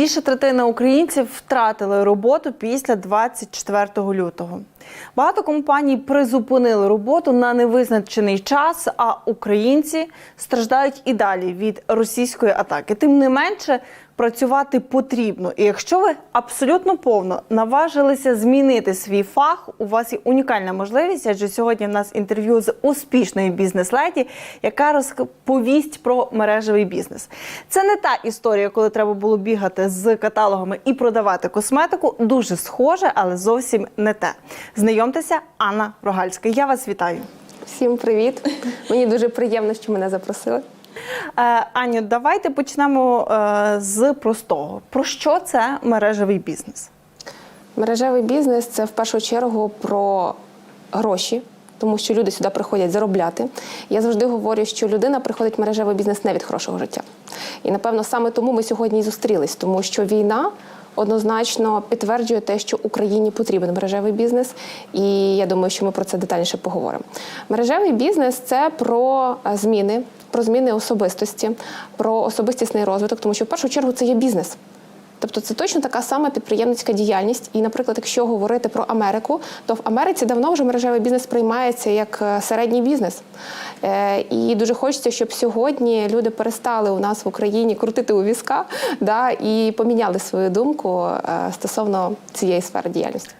Більше третини українців втратили роботу після 24 лютого. Багато компаній призупинили роботу на невизначений час, а українці страждають і далі від російської атаки. Тим не менше, працювати потрібно. І якщо ви абсолютно повно наважилися змінити свій фах, у вас є унікальна можливість. Адже сьогодні в нас інтерв'ю з успішною бізнес-леді, яка розповість про мережевий бізнес. Це не та історія, коли треба було бігати з каталогами і продавати косметику. Дуже схоже, але зовсім не те. Знайомтеся, Анна Рогальська. Я вас вітаю. Всім привіт! Мені дуже приємно, що мене запросили. Е, Аню, давайте почнемо е, з простого. Про що це мережевий бізнес? Мережевий бізнес це в першу чергу про гроші, тому що люди сюди приходять заробляти. Я завжди говорю, що людина приходить в мережевий бізнес не від хорошого життя. І напевно саме тому ми сьогодні і зустрілись, тому що війна. Однозначно підтверджує те, що Україні потрібен мережевий бізнес, і я думаю, що ми про це детальніше поговоримо. Мережевий бізнес це про зміни, про зміни особистості, про особистісний розвиток, тому що в першу чергу це є бізнес. Тобто це точно така сама підприємницька діяльність. І, наприклад, якщо говорити про Америку, то в Америці давно вже мережевий бізнес приймається як е, середній бізнес. Е, І дуже хочеться, щоб сьогодні люди перестали у нас в Україні крутити у візка да, і поміняли свою думку е, стосовно цієї сфери діяльності.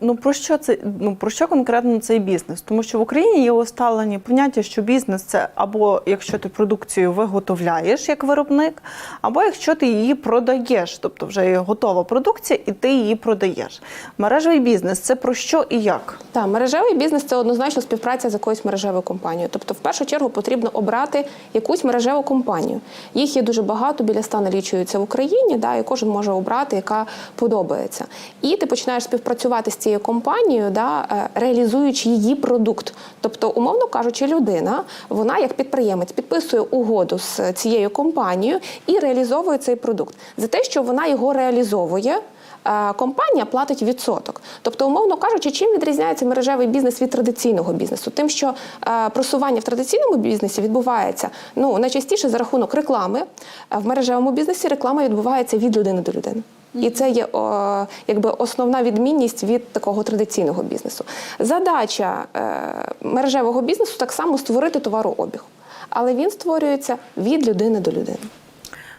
Ну про що це ну про що конкретно цей бізнес? Тому що в Україні є усталені поняття, що бізнес це або якщо ти продукцію виготовляєш як виробник, або якщо ти її продаєш, тобто вже є готова продукція, і ти її продаєш. Мережевий бізнес це про що і як? Так, мережевий бізнес це однозначно співпраця з якоюсь мережевою компанією. Тобто, в першу чергу потрібно обрати якусь мережеву компанію. Їх є дуже багато, біля ста налічуються в Україні, да, і кожен може обрати, яка подобається. І ти починаєш співпрацювати з цією компанією, да, е, реалізуючи її продукт. Тобто, умовно кажучи, людина, вона як підприємець підписує угоду з цією компанією і реалізовує цей продукт. За те, що вона його реалізовує. е, Компанія платить відсоток. Тобто, умовно кажучи, чим відрізняється мережевий бізнес від традиційного бізнесу? Тим, що е, просування в традиційному бізнесі відбувається ну найчастіше за рахунок реклами. В мережевому бізнесі реклама відбувається від людини до людини. І це є о, якби основна відмінність від такого традиційного бізнесу. Задача е, мережевого бізнесу так само створити товарообіг, але він створюється від людини до людини.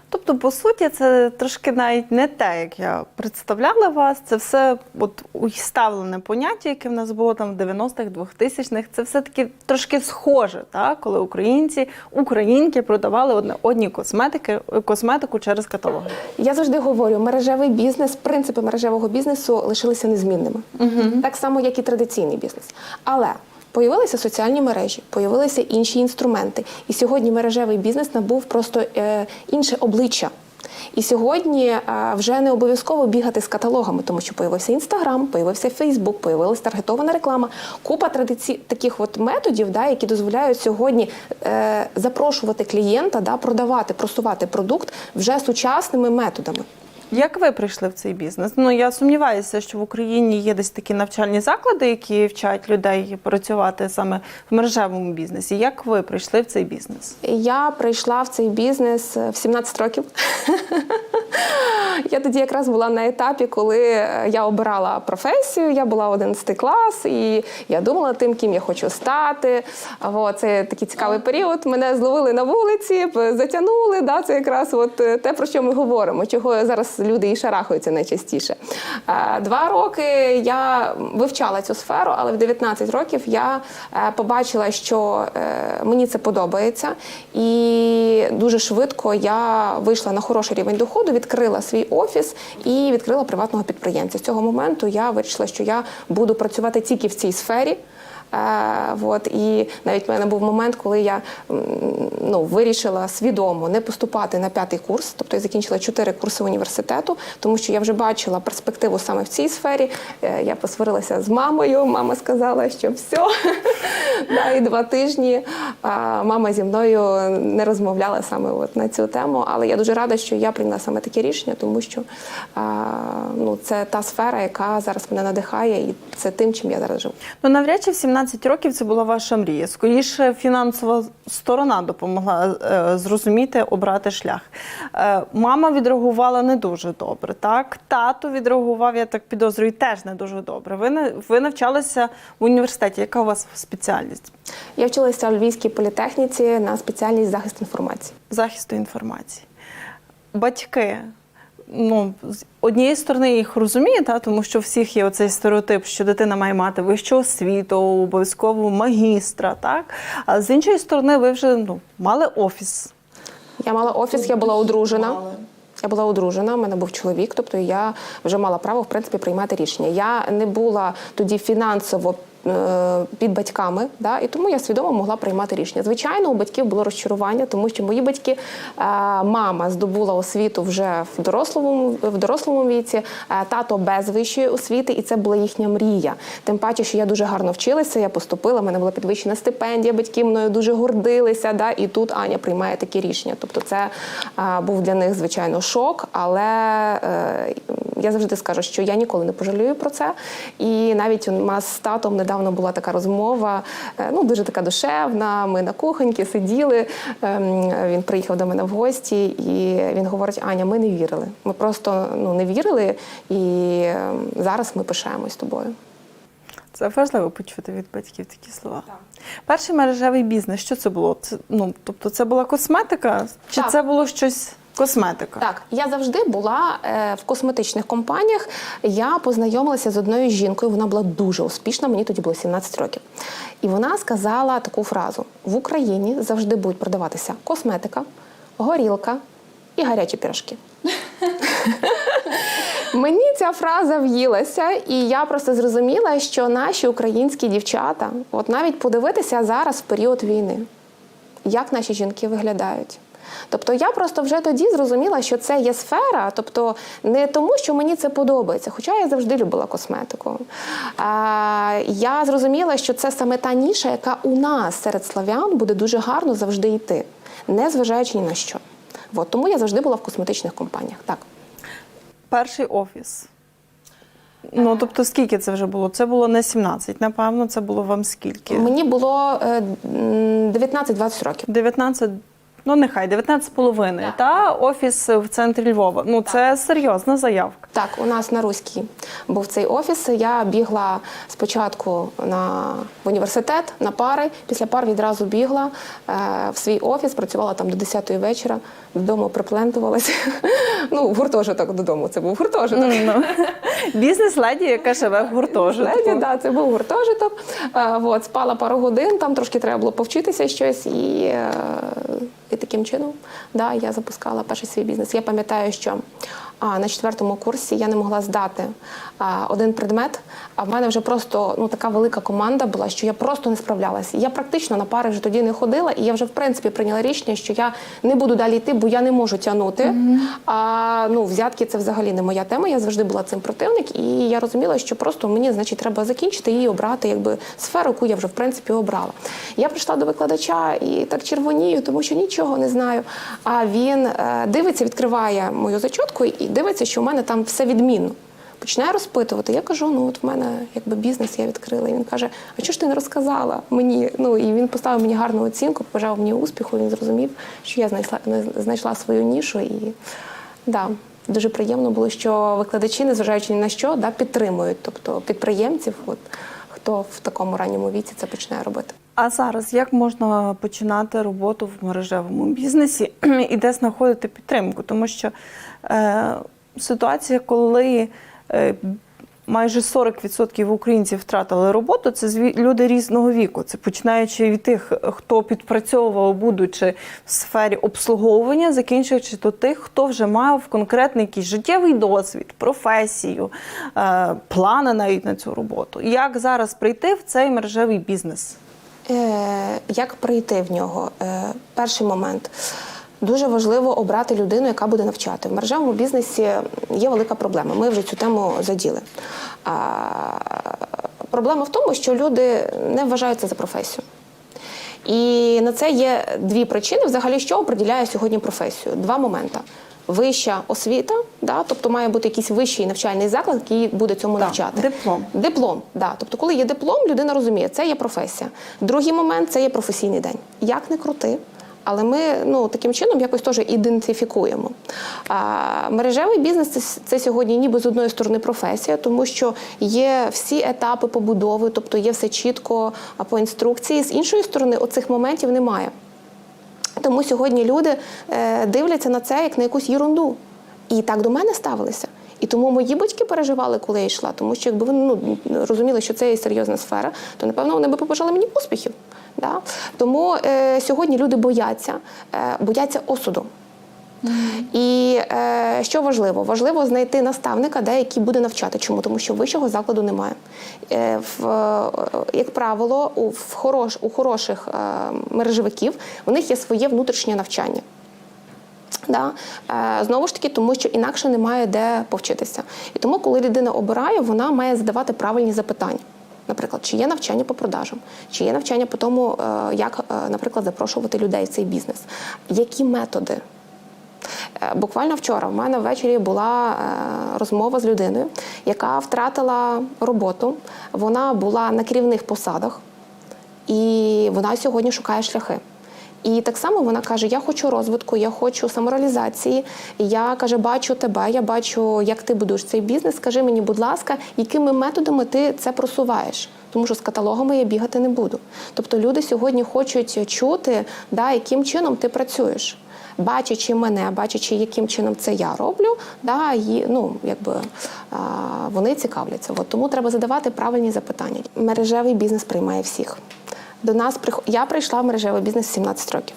Тобто, по суті, це трошки навіть не те, як я представляла вас. Це все от уставлене поняття, яке в нас було там в 90-х, 2000-х. Це все таки трошки схоже, так? коли українці, українки продавали одне одні косметики, косметику через каталоги. Я завжди говорю, мережевий бізнес, принципи мережевого бізнесу лишилися незмінними, так само, як і традиційний бізнес. Але Появилися соціальні мережі, появилися інші інструменти. І сьогодні мережевий бізнес набув просто е, інше обличчя. І сьогодні е, вже не обов'язково бігати з каталогами, тому що появився інстаграм, появився Фейсбук, появилася таргетована реклама. Купа традицій таких от методів, да, які дозволяють сьогодні е, запрошувати клієнта, да, продавати, просувати продукт вже сучасними методами. Як ви прийшли в цей бізнес? Ну я сумніваюся, що в Україні є десь такі навчальні заклади, які вчать людей працювати саме в мережевому бізнесі. Як ви прийшли в цей бізнес? Я прийшла в цей бізнес в 17 років. Я тоді якраз була на етапі, коли я обирала професію. Я була 11 клас, і я думала тим, ким я хочу стати. О, це такий цікавий період. Мене зловили на вулиці, затягнули. Да, Це якраз от те, про що ми говоримо, чого зараз люди і шарахаються найчастіше. Два роки я вивчала цю сферу, але в 19 років я побачила, що мені це подобається, і дуже швидко я вийшла на хороший рівень доходу, відкрила свій офіс і відкрила приватного підприємця. З цього моменту я вирішила, що я буду працювати тільки в цій сфері. Е, от, і навіть в мене був момент, коли я ну, вирішила свідомо не поступати на п'ятий курс, тобто я закінчила чотири курси університету, тому що я вже бачила перспективу саме в цій сфері. Е, Я посварилася з мамою. Мама сказала, що все. да, і два тижні а, мама зі мною не розмовляла саме от на цю тему. Але я дуже рада, що я прийняла саме таке рішення, тому що ну, це та сфера, яка зараз мене надихає, і це тим, чим я зараз живу. Ну навряд чи в 17 17 років це була ваша мрія. Скоріше, фінансова сторона допомогла е, зрозуміти, обрати шлях. Е, мама відреагувала не дуже добре. Так, тато відреагував, я так підозрюю, теж не дуже добре. Ви не ви навчалися в університеті. Яка у вас спеціальність? Я вчилася у Львівській політехніці на спеціальність захист інформації. захисту інформації. Батьки, ну, з однієї сторони, я їх розумію, та, тому що всіх є оцей стереотип, що дитина має мати вищу освіту, обов'язково магістра, так? А з іншої сторони, ви вже ну, мали офіс. Я мала офіс, я була одружена. Я була одружена, у мене був чоловік, тобто я вже мала право в принципі приймати рішення. Я не була тоді фінансово. Е, Під батьками, да, і тому я свідомо могла приймати рішення. Звичайно, у батьків було розчарування, тому що мої батьки, е, мама здобула освіту вже в дорослому в дорослому віці, е, тато без вищої освіти, і це була їхня мрія. Тим паче, що я дуже гарно вчилася, я поступила, в мене була підвищена стипендія, батьки мною дуже гордилися. Да, і тут Аня приймає такі рішення. Тобто, це був для них звичайно шок, але я завжди скажу, що я ніколи не пожалію про це. І навіть у нас з татом недавно була така розмова, е, ну дуже така душевна. Ми на кухоньки сиділи. ем, Він приїхав до мене в гості, і він говорить: Аня, ми не вірили. Ми просто ну не вірили, і ем, зараз ми пишаємось тобою. Це важливо почути від батьків такі слова. Перший мережевий бізнес, що це було? Це, ну, тобто це була косметика, чи Так. це було щось косметика? Так, я завжди була е, в косметичних компаніях. Я познайомилася з одною жінкою. Вона була дуже успішна. Мені тоді було 17 років. І вона сказала таку фразу: в Україні завжди будуть продаватися косметика, горілка і гарячі пірожки. Мені ця фраза в'їлася, і я просто зрозуміла, що наші українські дівчата, от навіть подивитися зараз в період війни, як наші жінки виглядають. Тобто я просто вже тоді зрозуміла, що це є сфера, тобто не тому, що мені це подобається, хоча я завжди любила косметику. А, я зрозуміла, що це саме та ніша, яка у нас серед славян буде дуже гарно завжди йти, не зважаючи ні на що. От, тому я завжди була в косметичних компаніях. Так. Перший офіс. Ну, тобто, скільки це вже було? Це було не 17, напевно, це було вам скільки? Мені було е, 19-20 років. 19, ну нехай 19 з половиною, Так. та офіс в центрі Львова. Ну, це серйозна заявка. Так, у нас на Руській був цей офіс. Я бігла спочатку на в університет на пари. Після пар відразу бігла е, в свій офіс, працювала там до 10-ї вечора, додому приплентувалася. Ну, в гуртожиток додому. Це був гуртожиток. Ну, бізнес-леді, яка живе в гуртожитку. Леді, да, це був гуртожиток. Е, от, спала пару годин, там трошки треба було повчитися щось, і, е, і таким чином да, я запускала перший свій бізнес. Я пам'ятаю, що на четвертому курсі я не могла здати а, один предмет, а в мене вже просто ну, така велика команда була, що я просто не справлялася. Я практично на пари вже тоді не ходила, і я вже в принципі прийняла рішення, що я не буду далі йти, бо я не можу тягнути. А ну, взятки це взагалі не моя тема. Я завжди була цим противник, і я розуміла, що просто мені, значить, треба закінчити і обрати якби сферу, яку я вже в принципі обрала. Я прийшла до викладача і так червонію, тому що нічого не знаю. А він е, дивиться, відкриває мою зачотку і дивиться, що в мене там все відмінно. Починає розпитувати. Я кажу: ну от в мене якби бізнес я відкрила. І він каже: А чого ж ти не розказала мені? Ну і він поставив мені гарну оцінку, побажав мені успіху. Він зрозумів, що я знайшла знайшла свою нішу. І да, дуже приємно було, що викладачі, незважаючи ні на що, да, підтримують, тобто підприємців, от хто в такому ранньому віці це починає робити. А зараз як можна починати роботу в мережевому бізнесі і де знаходити підтримку? Тому що е, ситуація, коли е, майже 40% українців втратили роботу, це люди різного віку. Це починаючи від тих, хто підпрацьовував, будучи в сфері обслуговування, закінчуючи до тих, хто вже мав конкретний якийсь життєвий досвід, професію, е, плани навіть на цю роботу. Як зараз прийти в цей мережевий бізнес? Е, як прийти в нього? Е, перший момент. Дуже важливо обрати людину, яка буде навчати. В мережевому бізнесі є велика проблема. Ми вже цю тему заділи. А, проблема в тому, що люди не вважають це за професію. І на це є дві причини, взагалі, що определяє сьогодні професію. Два моменти. Вища освіта, да, тобто має бути якийсь вищий навчальний заклад, який буде цьому Так, навчати. диплом. Диплом, да. Тобто, коли є диплом, людина розуміє, це є професія. Другий момент це є професійний день. Як не крути. Але ми ну таким чином якось теж ідентифікуємо. А, мережевий бізнес це, це сьогодні ніби з одної сторони професія, тому що є всі етапи побудови, тобто є все чітко по інструкції. З іншої сторони, оцих моментів немає. Тому сьогодні люди е, дивляться на це як на якусь єрунду. І так до мене ставилися. І тому мої батьки переживали, коли я йшла, тому що якби вони ну, розуміли, що це є серйозна сфера, то напевно вони би побажали мені успіхів. Да? Тому е, сьогодні люди бояться, е, бояться осуду. І е, що важливо? Важливо знайти наставника, де який буде навчати. Чому? Тому що вищого закладу немає. Е, в, е, як правило, у, в хорош, у хороших е, мережевиків у них є своє внутрішнє навчання. Да? Е, знову ж таки, тому що інакше немає де повчитися. І тому, коли людина обирає, вона має задавати правильні запитання. Наприклад, чи є навчання по продажам, чи є навчання по тому, е, як, е, наприклад, запрошувати людей в цей бізнес, які методи. Е, Буквально вчора в мене ввечері була е, розмова з людиною, яка втратила роботу. Вона була на керівних посадах, і вона сьогодні шукає шляхи. І так само вона каже: Я хочу розвитку, я хочу самореалізації. Я каже, бачу тебе, я бачу, як ти будуєш цей бізнес. Скажи мені, будь ласка, якими методами ти це просуваєш? Тому що з каталогами я бігати не буду. Тобто люди сьогодні хочуть чути, да, яким чином ти працюєш. Бачачи мене, бачачи, яким чином це я роблю, да, і, ну, якби, а, вони цікавляться. От, тому треба задавати правильні запитання. Мережевий бізнес приймає всіх. До нас прих... Я прийшла в мережевий бізнес 17 років.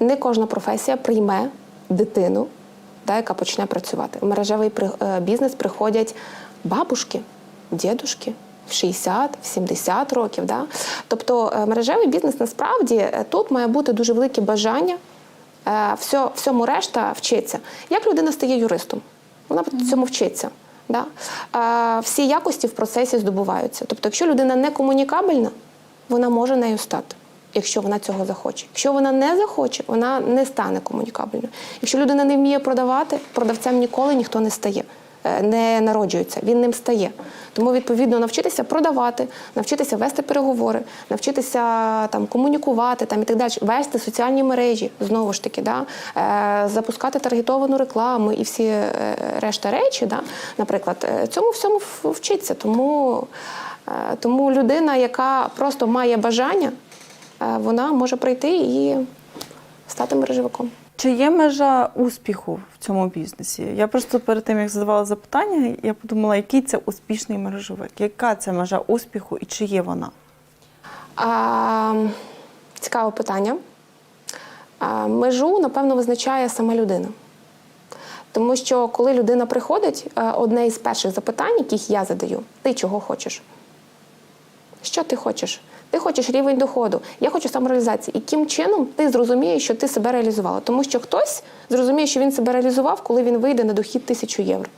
Не кожна професія прийме дитину, да, яка почне працювати. В мережевий е, бізнес приходять бабушки, дідушки. В 60, в 70 років. Да? Тобто е, мережевий бізнес насправді е, тут має бути дуже велике бажання, все, всьому решта вчиться. Як людина стає юристом? Вона цьому вчиться. Да? Е, Всі якості в процесі здобуваються. Тобто, якщо людина не комунікабельна, вона може нею стати, якщо вона цього захоче. Якщо вона не захоче, вона не стане комунікабельною. Якщо людина не вміє продавати, продавцем ніколи ніхто не стає, е, не народжується, він ним стає. Тому відповідно навчитися продавати, навчитися вести переговори, навчитися там комунікувати там і так далі, вести соціальні мережі знову ж таки, да, е, запускати таргетовану рекламу і всі е, решта речі, да, наприклад, е, цьому всьому вчиться. Тому, е, тому людина, яка просто має бажання, е, вона може прийти і стати мережевиком. Чи є межа успіху в цьому бізнесі? Я просто перед тим, як задавала запитання, я подумала, який це успішний мережовик, яка це межа успіху і чи є вона? А, цікаве питання. А, межу, напевно, визначає сама людина. Тому що коли людина приходить, е, одне із перших запитань, яких я задаю, ти чого хочеш? Що ти хочеш? Ти хочеш рівень доходу, я хочу самореалізації. Яким чином ти зрозумієш, що ти себе реалізувала? Тому що хтось зрозуміє, що він себе реалізував, коли він вийде на дохід тисячу євро.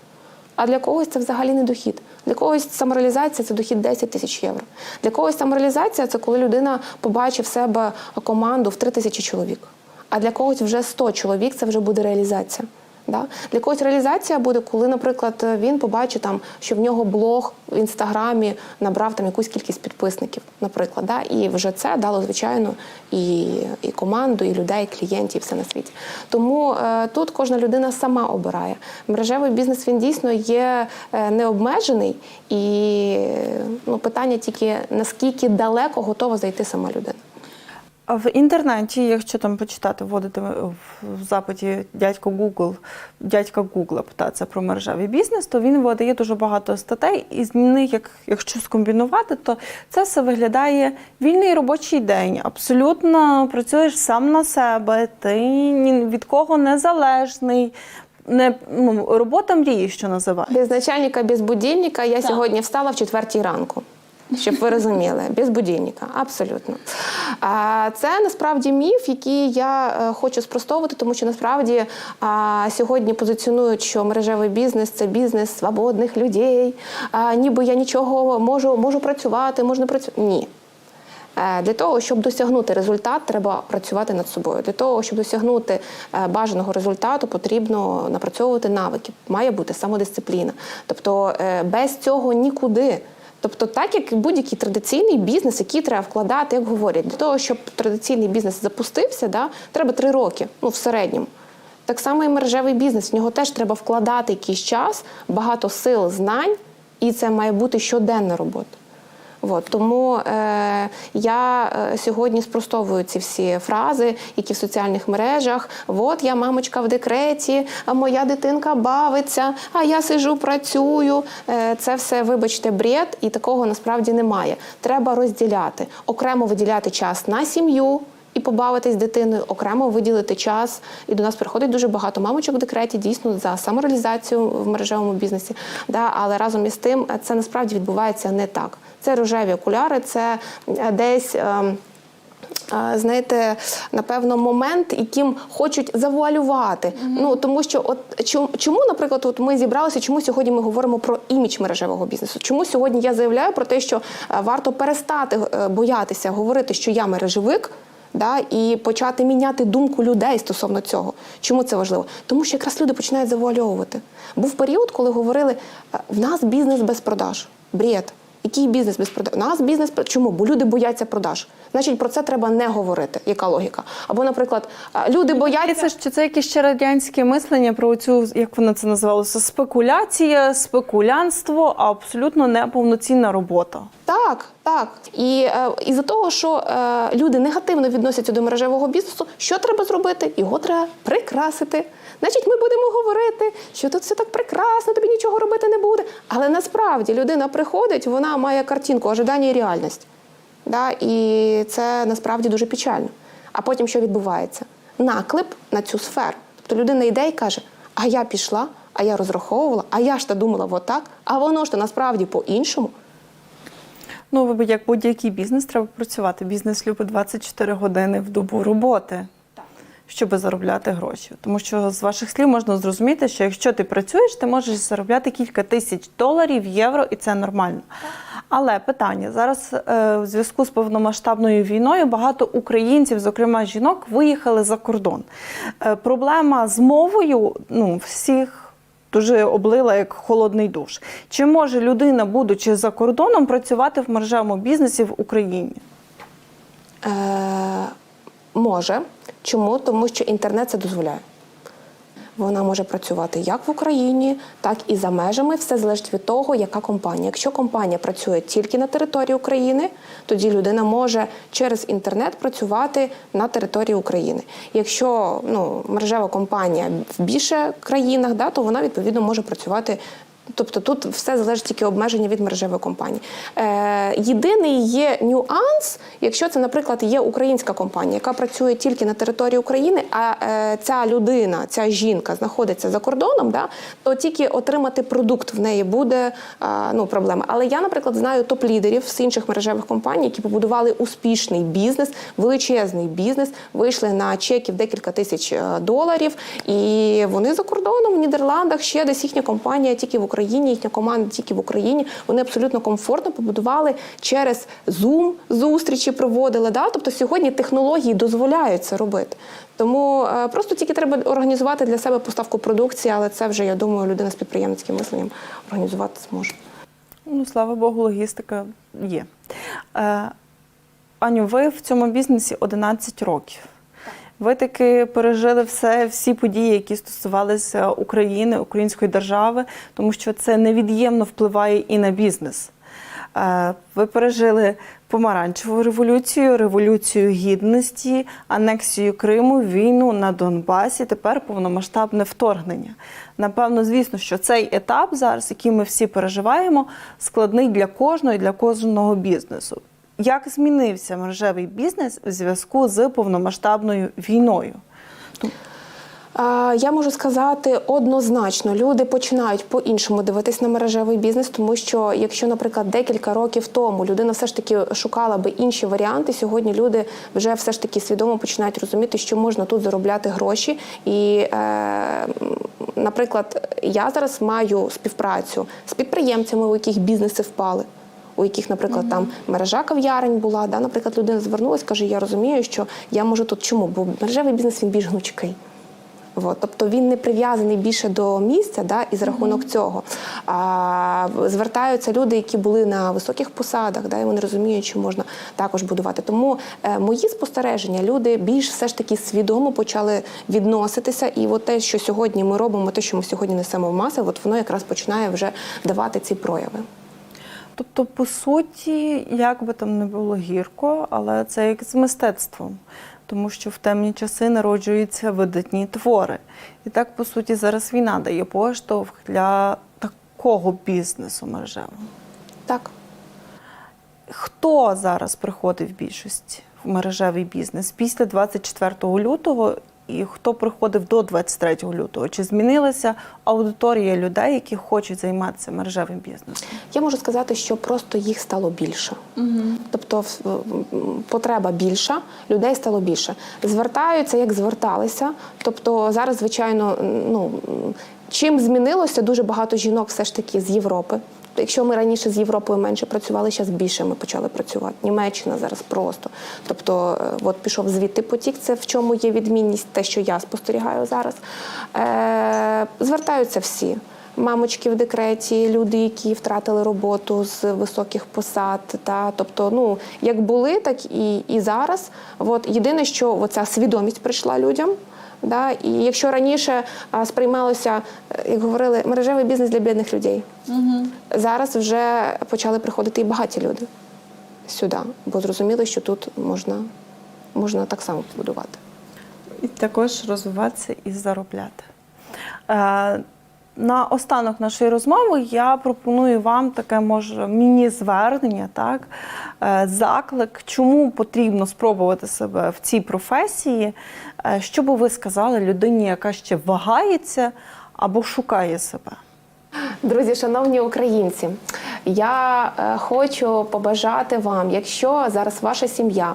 А для когось це взагалі не дохід. Для когось самореалізація це дохід 10 тисяч євро. Для когось самореалізація це коли людина побачить в себе команду в 3 тисячі чоловік. А для когось вже 100 чоловік це вже буде реалізація. Да? Для когось реалізація буде, коли, наприклад, він побачить, там, що в нього блог в інстаграмі набрав там якусь кількість підписників, наприклад. Да? І вже це дало, звичайно, і, і команду, і людей, і клієнтів, і все на світі. Тому е, тут кожна людина сама обирає. Мережевий бізнес він дійсно є е, необмежений, і ну, питання тільки наскільки далеко готова зайти сама людина. А в інтернеті, якщо там почитати, вводити в запиті дядько Google, дядька Google питається про мережевий бізнес, то він видає дуже багато статей, і з них, як, якщо скомбінувати, то це все виглядає вільний робочий день. Абсолютно працюєш сам на себе, ти ні від кого не залежний. Не, ну, робота мрії, що називається. Без начальника, без будильника я сьогодні встала в четвертій ранку. Щоб ви розуміли, без будильника, абсолютно. Це насправді міф, який я е, хочу спростовувати, тому що насправді сьогодні позиціонують, що мережевий бізнес це бізнес свободних людей. Ніби я нічого можу, можу працювати, можна працювати. Ні. Е, Для того, щоб досягнути результат, треба працювати над собою. Для того, щоб досягнути е, бажаного результату, потрібно напрацьовувати навики. Має бути самодисципліна. Тобто без цього нікуди. Тобто, так як будь-який традиційний бізнес, який треба вкладати, як говорять, для того, щоб традиційний бізнес запустився, да, треба три роки, ну в середньому. Так само і мережевий бізнес. В нього теж треба вкладати якийсь час, багато сил, знань, і це має бути щоденна робота. От, тому е, я е, сьогодні спростовую ці всі фрази, які в соціальних мережах. От я мамочка в декреті, а моя дитинка бавиться, а я сижу, працюю. Е, це все, вибачте, бред, і такого насправді немає. Треба розділяти, окремо виділяти час на сім'ю. І побавитись з дитиною, окремо виділити час. І до нас приходить дуже багато мамочок в декреті, дійсно за самореалізацію в мережевому бізнесі. Да, але разом із тим це насправді відбувається не так. Це рожеві окуляри, це е, десь. ем, е, Знаєте, напевно, момент, яким хочуть завуалювати. Ну тому що, от чому, наприклад, от ми зібралися, чому сьогодні ми говоримо про імідж мережевого бізнесу? Чому сьогодні я заявляю про те, що е, варто перестати е, боятися говорити, що я мережевик, да, і почати міняти думку людей стосовно цього. Чому це важливо? Тому що якраз люди починають завуальовувати. Був період, коли говорили: е, в нас бізнес без продаж. Бред. Який бізнес без продаж? У нас бізнес чому? Бо люди бояться продаж. Значить, про це треба не говорити. Яка логіка? Або, наприклад, люди бояться. Це що це якесь ще радянське мислення про цю, як воно це називалося, спекуляція, спекулянство, а абсолютно неповноцінна робота. Так, так. І е, із-за того, що е, люди негативно відносяться до мережевого бізнесу, що треба зробити? Його треба прикрасити. Значить, ми будемо говорити, що тут все так прекрасно, тобі нічого робити не буде. Але насправді людина приходить, вона має картинку ожидання і реальність. Да? І це насправді дуже печально. А потім що відбувається? Наклеп на цю сферу. Тобто людина йде і каже: а я пішла, а я розраховувала, а я ж та думала отак, а воно ж то насправді по-іншому. Ну, як будь-який бізнес треба працювати. Бізнес любить 24 години в добу роботи, щоб заробляти гроші. Тому що з ваших слів можна зрозуміти, що якщо ти працюєш, ти можеш заробляти кілька тисяч доларів, євро, і це нормально. Але питання зараз е, в зв'язку з повномасштабною війною багато українців, зокрема жінок, виїхали за кордон. Е, проблема з мовою ну, всіх дуже облила як холодний душ. Чи може людина, будучи за кордоном, працювати в мережевому бізнесі в Україні? Е, може. Чому? Тому що інтернет це дозволяє. Вона може працювати як в Україні, так і за межами. Все залежить від того, яка компанія. Якщо компанія працює тільки на території України, тоді людина може через інтернет працювати на території України. Якщо ну, мережева компанія в більше країнах, да, то вона відповідно може працювати. Тобто тут все залежить тільки обмеження від мережевої компанії. Е, єдиний є нюанс, якщо це, наприклад, є українська компанія, яка працює тільки на території України, а е, ця людина, ця жінка знаходиться за кордоном, да, то тільки отримати продукт в неї буде е, ну, проблема. Але я, наприклад, знаю топ-лідерів з інших мережевих компаній, які побудували успішний бізнес, величезний бізнес, вийшли на чеки в декілька тисяч е, доларів, і вони за кордоном в Нідерландах ще десь їхня компанія тільки в Україні, їхня команда тільки в Україні. Вони абсолютно комфортно побудували через Zoom зустрічі проводили. Да? Тобто сьогодні технології дозволяють це робити. Тому е, просто тільки треба організувати для себе поставку продукції, але це вже я думаю, людина з підприємницьким мисленням організувати зможе. Ну, слава Богу, логістика є. Е, Аню, ви в цьому бізнесі 11 років. Ви таки пережили все, всі події, які стосувалися України, української держави, тому що це невід'ємно впливає і на бізнес. Е, Ви пережили помаранчеву революцію, революцію гідності, анексію Криму, війну на Донбасі, тепер повномасштабне вторгнення. Напевно, звісно, що цей етап зараз, який ми всі переживаємо, складний для кожного і для кожного бізнесу. Як змінився мережевий бізнес у зв'язку з повномасштабною війною? Я можу сказати однозначно, люди починають по-іншому дивитись на мережевий бізнес, тому що якщо, наприклад, декілька років тому людина все ж таки шукала би інші варіанти, сьогодні люди вже все ж таки свідомо починають розуміти, що можна тут заробляти гроші. І, е, наприклад, я зараз маю співпрацю з підприємцями, у яких бізнеси впали. У яких, наприклад, там мережа кав'ярень була. Да, наприклад, людина звернулася, каже: Я розумію, що я можу тут чому? Бо мережевий бізнес він більш гнучкий. От, тобто він не прив'язаний більше до місця, да, і за рахунок цього а, звертаються люди, які були на високих посадах, да, і вони розуміють, що можна також будувати. Тому е, мої спостереження, люди більш все ж таки свідомо почали відноситися. І от те, що сьогодні ми робимо, те, що ми сьогодні несемо в маси, от воно якраз починає вже давати ці прояви. Тобто, по суті, як би там не було гірко, але це як з мистецтвом, тому що в темні часи народжуються видатні твори. І так, по суті, зараз війна дає поштовх для такого бізнесу мережевого. Так. Хто зараз приходить в більшості в мережевий бізнес після 24 лютого і хто приходив до 23 лютого? Чи змінилася аудиторія людей, які хочуть займатися мережевим бізнесом? Я можу сказати, що просто їх стало більше. Тобто в- потреба більша, людей стало більше. Звертаються, як зверталися. Тобто зараз, звичайно, ну чим змінилося, дуже багато жінок все ж таки з Європи. Якщо ми раніше з Європою менше працювали, зараз більше ми почали працювати. Німеччина зараз просто. Тобто, е, от пішов звідти потік, це в чому є відмінність, те, що я спостерігаю зараз. Е, звертаються всі. Мамочки в декреті, люди, які втратили роботу з високих посад. Та, тобто, ну, як були, так і, і зараз. От, єдине, що оця свідомість прийшла людям. Да? І якщо раніше а, сприймалося, е, як говорили, мережевий бізнес для бідних людей, зараз вже почали приходити і багаті люди сюди, бо зрозуміли, що тут можна, можна так само побудувати. І також розвиватися і заробляти. На останок нашої розмови я пропоную вам таке може міні-звернення, так е, заклик, чому потрібно спробувати себе в цій професії. Е, Що би ви сказали людині, яка ще вагається або шукає себе? Друзі, шановні українці, я е, хочу побажати вам, якщо зараз ваша сім'я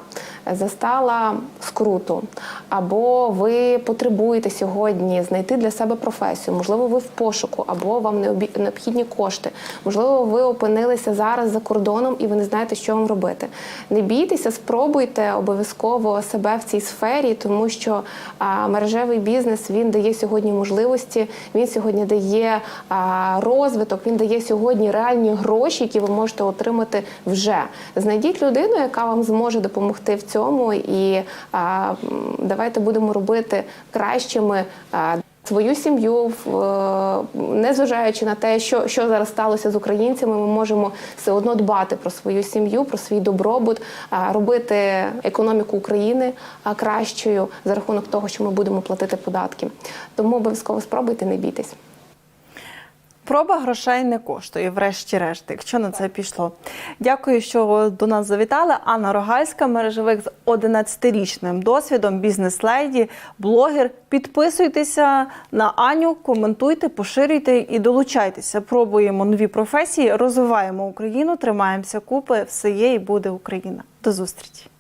застала скруту, або ви потребуєте сьогодні знайти для себе професію, можливо, ви в пошуку, або вам необхідні кошти, можливо, ви опинилися зараз за кордоном і ви не знаєте, що вам робити. Не бійтеся, спробуйте обов'язково себе в цій сфері, тому що мережевий бізнес він дає сьогодні можливості, він сьогодні дає розвиток, він дає сьогодні реальні гроші, які ви можете отримати вже. Знайдіть людину, яка вам зможе допомогти в цьому, і давайте будемо робити кращими. Свою сім'ю, е, незважаючи на те, що, що зараз сталося з українцями, ми можемо все одно дбати про свою сім'ю, про свій добробут, робити економіку України кращою за рахунок того, що ми будемо платити податки. Тому обов'язково спробуйте, не бійтесь. Проба грошей не коштує, врешті-решт, якщо на це пішло. Дякую, що до нас завітали. Анна Рогальська, мережевик з 11-річним досвідом, бізнес-леді, блогер. Підписуйтеся на Аню, коментуйте, поширюйте і долучайтеся. Пробуємо нові професії, розвиваємо Україну, тримаємося купи. Все є і буде Україна. До зустрічі!